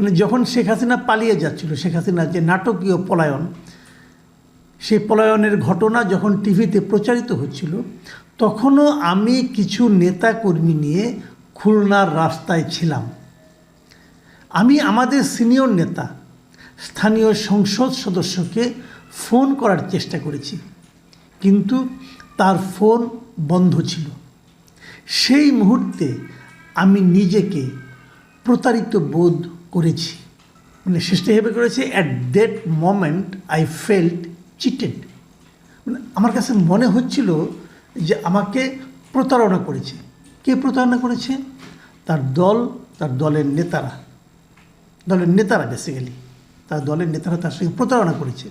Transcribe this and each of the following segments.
মানে যখন শেখ হাসিনা পালিয়ে যাচ্ছিল, শেখ হাসিনার যে নাটকীয় পলায়ন, সেই পলায়নের ঘটনা যখন টিভিতে প্রচারিত হচ্ছিল, তখনও আমি কিছু নেতা কর্মী নিয়ে খুলনার রাস্তায় ছিলাম। আমি আমাদের সিনিয়র নেতা, স্থানীয় সংসদ সদস্যকে ফোন করার চেষ্টা করেছি, কিন্তু তার ফোন বন্ধ ছিল। সেই মুহূর্তে আমি নিজেকে প্রতারিত বোধ করেছি। মানে শেষটা ভেবে করেছি at that moment I felt cheated মানে আমার কাছে মনে হচ্ছিল যে আমাকে প্রতারণা করেছে। কে প্রতারণা করেছে? তার দল, তার দলের নেতারা। দলের নেতারা বেসিক্যালি তার দলের নেতারা তার সঙ্গে প্রতারণা করেছে।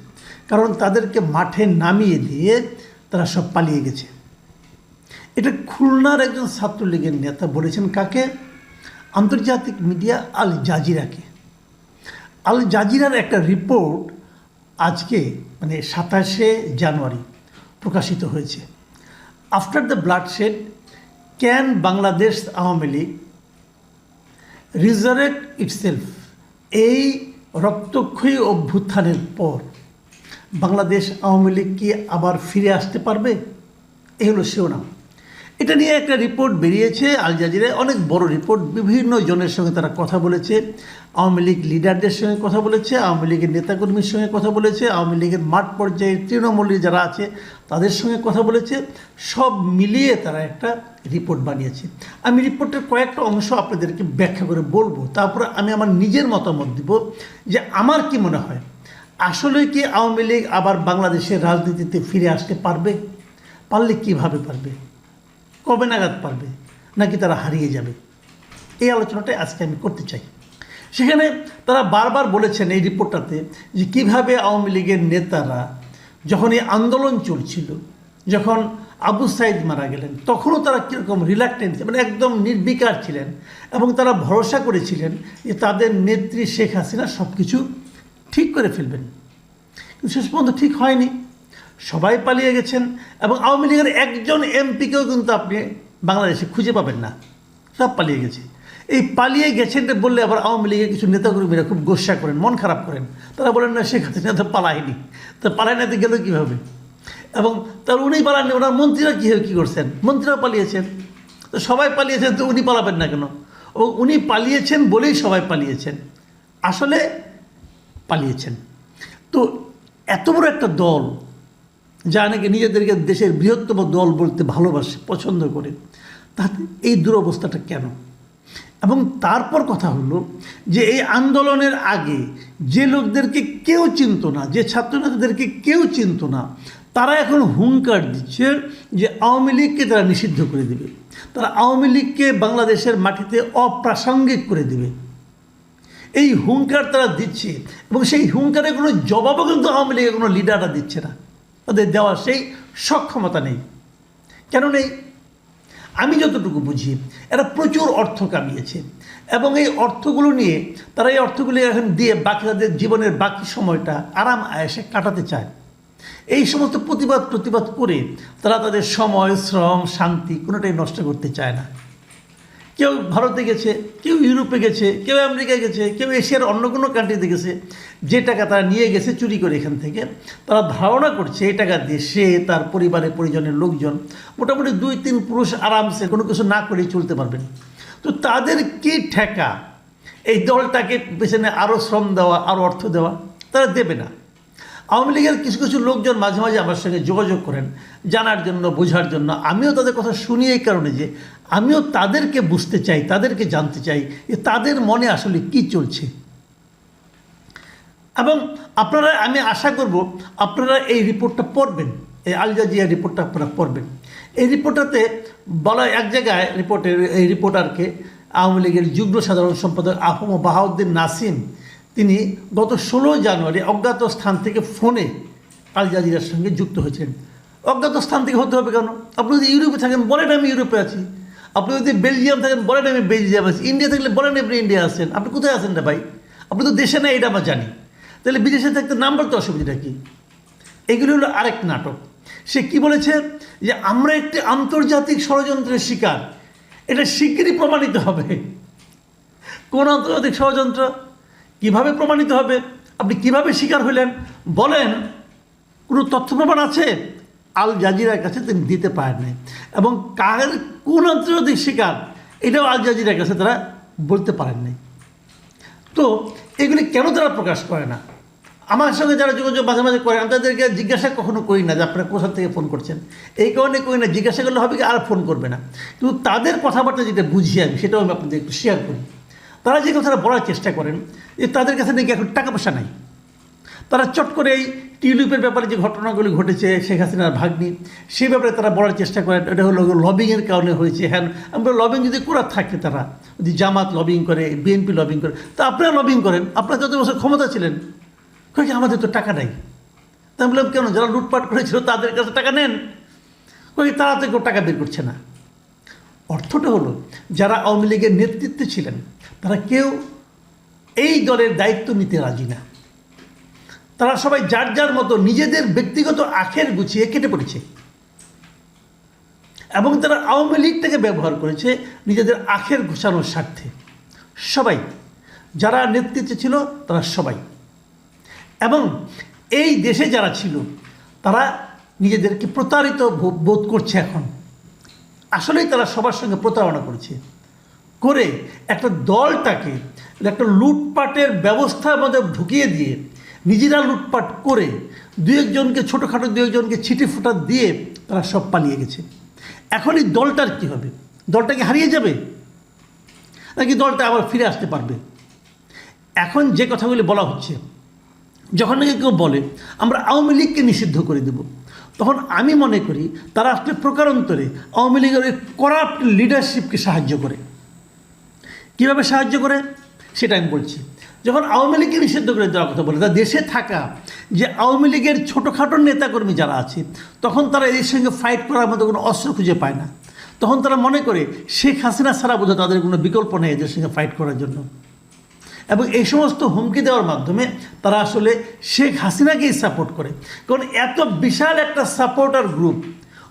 কারণ তাদেরকে মাঠে নামিয়ে দিয়ে তারা সব পালিয়ে গেছে। এটা খুলনার একজন ছাত্রলীগের নেতা বলেছেন কাকে? আন্তর্জাতিক মিডিয়া আল জাজিরাকে। আল জাজিরার একটা রিপোর্ট আজকে মানে সাতাশে জানুয়ারি, প্রকাশিত হয়েছে। After the blood bloodshed can Bangladesh Awami League resurrect itself এই রক্তক্ষয়ী অভ্যুত্থানের পর বাংলাদেশ আওয়ামী লীগ কি আবার ফিরে আসতে পারবে? এই হলো শিরোনাম। এটা নিয়ে একটা রিপোর্ট বেরিয়েছে, আল জাজিরায় অনেক বড় রিপোর্ট বিভিন্ন জনের সঙ্গে তারা কথা বলেছে, আওয়ামী লীগ লিডারদের সঙ্গে কথা বলেছে, আওয়ামী লীগের নেতাকর্মীর সঙ্গে কথা বলেছে, আওয়ামী লীগের মাঠ পর্যায়ে তৃণমূলের যারা আছে তাদের সঙ্গে কথা বলেছে, সব মিলিয়ে তারা একটা রিপোর্ট বানিয়েছে। আমি রিপোর্টের কয়েকটা অংশ আপনাদেরকে ব্যাখ্যা করে বলব, তারপরে আমি আমার নিজের মতামত দিব যে আমার কি মনে হয়। আসলে কি আওয়ামী লীগ আবার বাংলাদেশের রাজনীতিতে ফিরে আসতে পারবে? পারলে কীভাবে পারবে? কবে নাগাদ পারবে? নাকি তারা হারিয়ে যাবে? এই আলোচনাটাই আজকে আমি করতে চাই। সেখানে তারা বারবার বলেছেন এই রিপোর্টটাতে যে কীভাবে আওয়ামী লীগের নেতারা যখন এই আন্দোলন চলছিল, যখন আবু সাইদ মারা গেলেন, তখনও তারা কীরকম রিল্যাক্টেন্স মানে একদম নির্বিকার ছিলেন এবং তারা ভরসা করেছিলেন যে তাদের নেত্রী শেখ হাসিনা সব কিছু ঠিক করে ফেলবেন। কিন্তু শেষ পর্যন্ত ঠিক হয়নি। সবাই পালিয়ে গেছেন এবং আওয়ামী লীগের একজন এমপিকেও কিন্তু আপনি বাংলাদেশে খুঁজে পাবেন না। সব পালিয়ে গেছে। এই পালিয়ে গেছেন বললে আবার আওয়ামী লীগের কিছু নেতাকর্মীরা খুব গোসা করেন, মন খারাপ করেন। তারা বলেন, না, শেখ হাসিনা তো পালায়নি। তো পালায় না গেল কীভাবে? এবং তার উনি পালাননি, ওনার মন্ত্রীরা কী কী করছেন? মন্ত্রীরাও পালিয়েছেন। তো সবাই পালিয়েছেন, তো উনি পালাবেন না কেন? ও উনি পালিয়েছেন বলেই সবাই পালিয়েছেন। আসলে পালিয়েছেন। তো এত বড় একটা দল যা নাকি নিজেদেরকে দেশের বৃহত্তম দল বলতে ভালোবাসে, পছন্দ করে, তাতে এই দুরবস্থাটা কেন? এবং তারপর কথা হলো যে এই আন্দোলনের আগে যে লোকদেরকে কেউ চিনত না, যে ছাত্রনেতাদেরকে কেউ চিনত না, তারা এখন হুঙ্কার দিচ্ছে যে আওয়ামী লীগকে তারা নিষিদ্ধ করে দেবে। তারা আওয়ামী লীগকে বাংলাদেশের মাটিতে অপ্রাসঙ্গিক করে দেবে। এই হুঙ্কার তারা দিচ্ছে এবং সেই হুঙ্কারের কোনো জবাবও কিন্তু আওয়ামী লীগের কোনো লিডাররা দিচ্ছে না। তাদের দেওয়ার সেই সক্ষমতা নেই। কেন নেই আমি যতটুকু বুঝি, এরা প্রচুর অর্থ কামিয়েছে এবং এই অর্থগুলো নিয়ে তারা এই অর্থগুলি এখন দিয়ে বাকি তাদের জীবনের বাকি সময়টা আরাম আয়েসে কাটাতে চায়। এই সমস্ত প্রতিবাদ প্রতিবাদ করে তারা তাদের সময়, শ্রম, শান্তি কোনোটাই নষ্ট করতে চায় না। কেউ ভারতে গেছে, কেউ ইউরোপে গেছে, কেউ আমেরিকায় গেছে, কেউ এশিয়ার অন্য কোনো কান্ট্রিতে গেছে, যে টাকা তারা নিয়ে গেছে চুরি করে এখান থেকে, তারা ধারণা করছে এই টাকা দিয়ে সে তার পরিবারের পরিজনের লোকজন মোটামুটি দুই তিন পুরুষ আরামসে কোনো কিছু না করেই চলতে পারবেন তো তাদের কি ঠেকা? এই দলটাকে পেছনে আরও শ্রম দেওয়া আরও অর্থ দেওয়া, তারা দেবে না। আওয়ামী লীগের কিছু কিছু লোকজন মাঝে মাঝে আমার সঙ্গে যোগাযোগ করেন, জানার জন্য, বোঝার জন্য। আমিও তাদের কথা শুনি এই কারণে যে, আমিও তাদেরকে বুঝতে চাই, তাদেরকে জানতে চাই যে তাদের মনে আসলে কি চলছে। এবং আপনারা, আমি আশা করব আপনারা এই রিপোর্টটা পড়বেন, এই আল জাজিয়া রিপোর্টটা আপনারা পড়বেন। এই রিপোর্টটাতে বলা এক জায়গায় রিপোর্টের, এই রিপোর্টারকে আওয়ামী লীগের যুগ্ম সাধারণ সম্পাদক আহম বাহাউদ্দিন নাসিম তিনি গত ষোলো জানুয়ারি অজ্ঞাত স্থান থেকে ফোনে আল জাজিরার সঙ্গে যুক্ত হয়েছেন। অজ্ঞাত স্থান থেকে হতে হবে কেন? আপনি যদি ইউরোপে থাকেন, বলেন আমি ইউরোপে আছি। আপনি যদি বেলজিয়াম থাকেন, বলেন আমি বেলজিয়াম আছি। ইন্ডিয়া থাকলে বলেন আপনি ইন্ডিয়া আছেন। আপনি কোথায় আছেন না ভাই? আপনি তো দেশে না এটা আমরা জানি। তাহলে বিদেশে থাকতে নাম্বার তো অসুবিধা কী? এগুলো হলো আরেক নাটক। সে কি বলেছে? যে আমরা একটি আন্তর্জাতিক ষড়যন্ত্রের শিকার। এটা শিগগিরই প্রমাণিত হবে। কোন আন্তর্জাতিক ষড়যন্ত্র? কীভাবে প্রমাণিত হবে? আপনি কীভাবে শিকার হলেন? বলেন, কোনো তথ্য প্রমাণ আছে? আল জাজিরার কাছে তিনি দিতে পারেন নাই। এবং কার কোন আন্তর্জাতিক শিকার? এটাও আল জাজিরার কাছে তারা বলতে পারেন নাই। তো, এগুলি কেন তারা প্রকাশ করে না? আমার সঙ্গে যারা যোগাযোগ মাঝে মাঝে করে আমি তাদেরকে জিজ্ঞাসা কখনো করি না যে আপনারা কোথা থেকে ফোন করছেন। এই কারণে করি না, জিজ্ঞাসা করলে হবে কি আর ফোন করবে না। কিন্তু তাদের কথাবার্তা যেটা বুঝি আমি, সেটাও আমি আপনাদের একটু শেয়ার করি। তারা যে কথাটা বলার চেষ্টা করেন, যে তাদের কাছে নাকি এখন টাকা পয়সা নাই। তারা চট করে এই টিউলিপের ব্যাপারে যে ঘটনাগুলি ঘটেছে, শেখ হাসিনার ভাগ্নি সেই ব্যাপারে তারা বলার চেষ্টা করেন। এটা হলো লবিংয়ের কারণে হয়েছে। হ্যাঁ আমরা লবিং যদি করার থাকে তারা, যদি জামাত লবিং করে বিএনপি লবিং করে, তা আপনারা লবিং করেন। আপনারা যত বছর ক্ষমতা ছিলেন কই কি আমাদের তো টাকা নাই। তা বললাম কেন, যারা লুটপাট করেছিল তাদের কাছে টাকা নেন? কই তারা তো কেউ টাকা বের করছে না। অর্থটা হলো, যারা আওয়ামী লীগের নেতৃত্বে ছিলেন, তারা কেউ এই দলের দায়িত্ব নিতে রাজি না। তারা সবাই যার যার মতো নিজেদের ব্যক্তিগত আখের গুছিয়ে কেটে পড়েছে। এবং তারা আওয়ামী লীগটাকে ব্যবহার করেছে নিজেদের আখের ঘুষানোর স্বার্থে। সবাই, যারা নেতৃত্বে ছিল, তারা সবাই। এবং এই দেশে যারা ছিল, তারা নিজেদেরকে প্রতারিত বোধ করছে এখন। আসলেই তারা সবার সঙ্গে প্রতারণা করেছে। করে একটা দলটাকে একটা লুটপাটের ব্যবস্থার মধ্যে ঢুকিয়ে দিয়ে নিজেরা লুটপাট করে দু একজনকে ছোটোখাটো দু একজনকে ছিটে ফোটা দিয়ে তারা সব পালিয়ে গেছে। এখন এই দলটার কী হবে? দলটাকে হারিয়ে যাবে? নাকি দলটা আবার ফিরে আসতে পারবে? এখন যে কথাগুলি বলা হচ্ছে, যখন নাকি কেউ বলে, আমরা আওয়ামী লীগকে নিষিদ্ধ করে দেব। তখন আমি মনে করি তারা আসলে প্রকারান্তরে আওয়ামী লীগের ওই করাপ্ট লিডারশিপকে সাহায্য করে। কীভাবে সাহায্য করে? সেটা আমি বলছি। যখন আওয়ামী লীগকে নিষিদ্ধ করে দেওয়ার কথা বলে, তা দেশে থাকা যে আওয়ামী লীগের ছোটোখাটো নেতাকর্মী যারা আছে, তখন তারা এদের সঙ্গে ফাইট করার মতো কোনো অস্ত্র খুঁজে পায় না। তখন তারা মনে করে, শেখ হাসিনা ছাড়া বোধহয় তাদের কোনো বিকল্প নেই এদের সঙ্গে ফাইট করার জন্য। এবং এই সমস্ত হুমকি দেওয়ার মাধ্যমে তারা আসলে শেখ হাসিনাকেই সাপোর্ট করে। কারণ এত বিশাল একটা সাপোর্টার গ্রুপ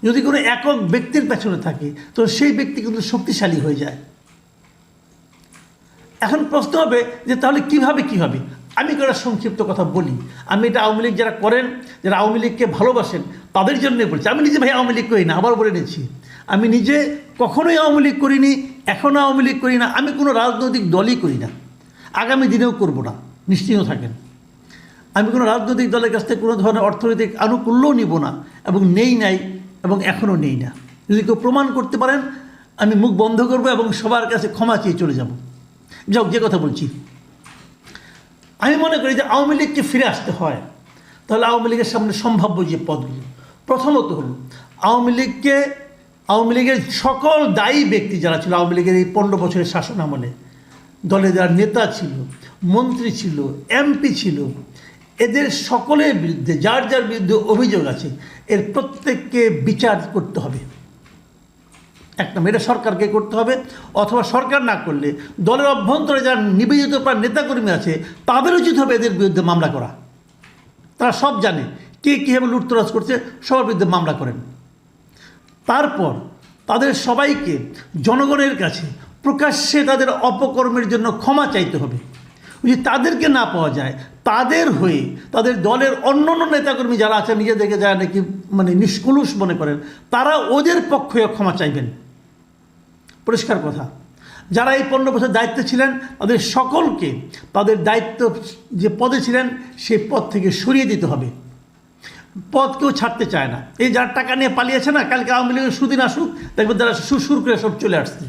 যদি কোনো একক ব্যক্তির পেছনে থাকে, তো সেই ব্যক্তি কিন্তু শক্তিশালী হয়ে যায়। এখন প্রশ্ন হবে যে তাহলে কীভাবে কি হবে? আমি একটা সংক্ষিপ্ত কথা বলি। আমি এটা আওয়ামী লীগ যারা করেন, যারা আওয়ামী লীগকে ভালোবাসেন, তাদের জন্যই বলছি। আমি নিজে ভাই আওয়ামী লীগ করি না, আবার বলে নিচ্ছি আমি নিজে কখনোই আওয়ামী লীগ করিনি এখনও আওয়ামী লীগ করি না, আমি কোনো রাজনৈতিক দলই করি না। আগামী দিনেও করব না। নিশ্চিন্ত থাকেন। আমি কোনো রাজনৈতিক দলের কাছ থেকে কোনো ধরনের অর্থনৈতিক আনুকূল্যও নিব না এবং নেই নাই এবং এখনও নেই না। যদি কেউ প্রমাণ করতে পারেন, আমি মুখ বন্ধ করব এবং সবার কাছে ক্ষমা চেয়ে চলে যাব। যাক যে কথা বলছি। আমি মনে করি যে আওয়ামী লীগকে ফিরে আসতে হয়, তাহলে আওয়ামী লীগের সামনে সম্ভাব্য যে পদগুলি। প্রথমত হলো, আওয়ামী লীগকে, আওয়ামী লীগের সকল দায়ী ব্যক্তি যারা ছিল, আওয়ামী লীগের এই পনেরো বছরের শাসন আমলে দলে যারা নেতা ছিল, মন্ত্রী ছিল, এমপি ছিল, এদের সকলের বিরুদ্ধে, যার যার বিরুদ্ধে অভিযোগ আছে, এর প্রত্যেককে বিচার করতে হবে। এক নম্বর এটা সরকারকে করতে হবে, অথবা সরকার না করলে দলের অভ্যন্তরে যারা নিবেদিত প্রাণ নেতাকর্মী আছে, তাদের উচিত হবে এদের বিরুদ্ধে মামলা করা। তারা সব জানে কে কীভাবে লুটতরাজ করছে, সবার বিরুদ্ধে মামলা করেন। তারপর তাদের সবাইকে জনগণের কাছে প্রকাশ্যে তাদের অপকর্মের জন্য ক্ষমা চাইতে হবে। যদি তাদেরকে না পাওয়া যায়, তাদের হয়ে তাদের দলের অন্য অন্য নেতাকর্মী যারা আছে নিজেদেরকে যারা নাকি মানে নিষ্কলুষ মনে করেন, তারা ওদের পক্ষে ক্ষমা চাইবেন। পরিষ্কার কথা। যারা এই পনেরো বছর দায়িত্বে ছিলেন, তাদের সকলকে তাদের দায়িত্ব যে পদে ছিলেন সেই পদ থেকে সরিয়ে দিতে হবে। পদ কেউ ছাড়তে চায় না। এই যার টাকা নিয়ে পালিয়েছে না, কালকে আওয়ামী লীগের সুদিন আসুক, দেখবেন তারা সুর করে সব চলে আসছে।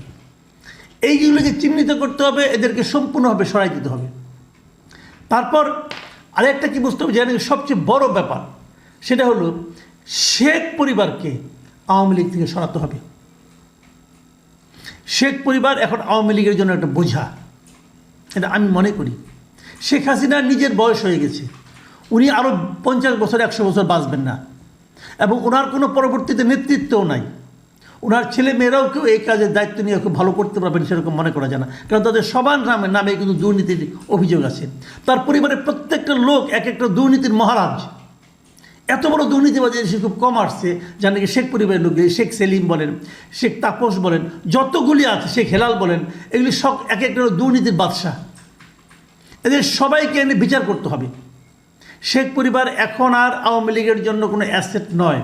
এইগুলোকে চিহ্নিত করতে হবে, এদেরকে সম্পূর্ণভাবে সরাই দিতে হবে। তারপর আরেকটা কি বুঝতে হবে যে সবচেয়ে বড় ব্যাপার, সেটা হলো শেখ পরিবারকে আওয়ামী লীগ থেকে সরাতে হবে। শেখ পরিবার এখন আওয়ামী লীগের জন্য একটা বোঝা, এটা আমি মনে করি। শেখ হাসিনার নিজের বয়স হয়ে গেছে, উনি আরও পঞ্চাশ বছর, একশো বছর বাঁচবেন না। এবং ওনার কোনো পরবর্তীতে নেতৃত্বও নাই। ওনার ছেলে মেয়েরাও কেউ এই কাজের দায়িত্ব নিয়ে খুব ভালো করতে পারবেন সেরকম মনে করা যায় না। কারণ তাদের সবার নামে নামে কিন্তু দুর্নীতির অভিযোগ আছে। তার পরিবারের প্রত্যেকটা লোক এক একটা দুর্নীতির মহারাজ। এত বড় দুর্নীতিবাদী দেশে খুব কম আসছে যা নাকি শেখ পরিবারের লোক শেখ সেলিম বলেন, শেখ তাপস বলেন, যতগুলি আছে, শেখ হেলাল বলেন, এগুলি সব এক একটা দুর্নীতির বাদশাহ। এদের সবাইকে এনে বিচার করতে হবে। শেখ পরিবার এখন আর আওয়ামী লীগের জন্য কোনো অ্যাসেট নয়।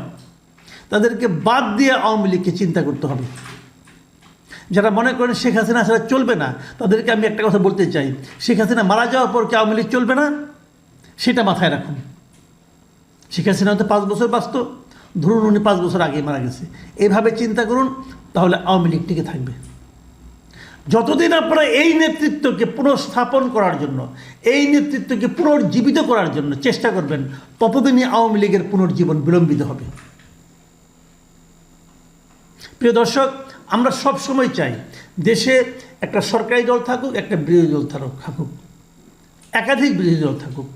তাদেরকে বাদ দিয়ে আওয়ামী লীগকে চিন্তা করতে হবে। যারা মনে করেন শেখ হাসিনা ছাড়া চলবে না, তাদেরকে আমি একটা কথা বলতে চাই। শেখ হাসিনা মারা যাওয়ার পর কি আওয়ামী লীগ চলবে না? সেটা মাথায় রাখুন। শেখ হাসিনা হয়তো পাঁচ বছর বাঁচত, ধরুন উনি পাঁচ বছর আগে মারা গেছে। এইভাবে চিন্তা করুন, তাহলে আওয়ামী লীগ টিকে থাকবে। যতদিন আপনারা এই নেতৃত্বকে পুনঃস্থাপন করার জন্য, এই নেতৃত্বকে পুনর্জীবিত করার জন্য চেষ্টা করবেন, ততদিনই আওয়ামী লীগের পুনর্জীবন বিলম্বিত হবে। প্রিয় দর্শক, আমরা সব সময় চাই দেশে একটা সরকারি দল থাকুক, একটা বিরোধী দল থাকুক। একাধিক বিরোধী দল থাকুক।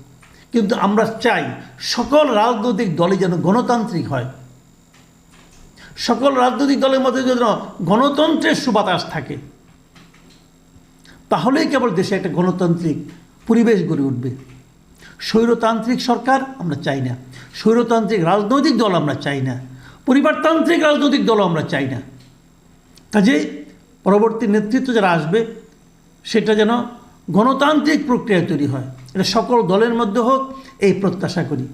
কিন্তু আমরা চাই সকল রাজনৈতিক দলই যেন গণতান্ত্রিক হয়। সকল রাজনৈতিক দলের মধ্যে যেন গণতন্ত্রের সুবাতাস থাকে। তাহলেই কেবল দেশে একটা গণতান্ত্রিক পরিবেশ গড়ে উঠবে। স্বৈরতান্ত্রিক সরকার আমরা চাই না। স্বৈরতান্ত্রিক রাজনৈতিক দল আমরা চাই না। পরিবারতান্ত্রিক রাজনৈতিক দলও আমরা চাই না। কাজে পরবর্তী নেতৃত্ব যারা আসবে, সেটা যেন গণতান্ত্রিক প্রক্রিয়া তৈরি হয়। এটা সকল দলের মধ্যে হোক, এই প্রত্যাশা করি।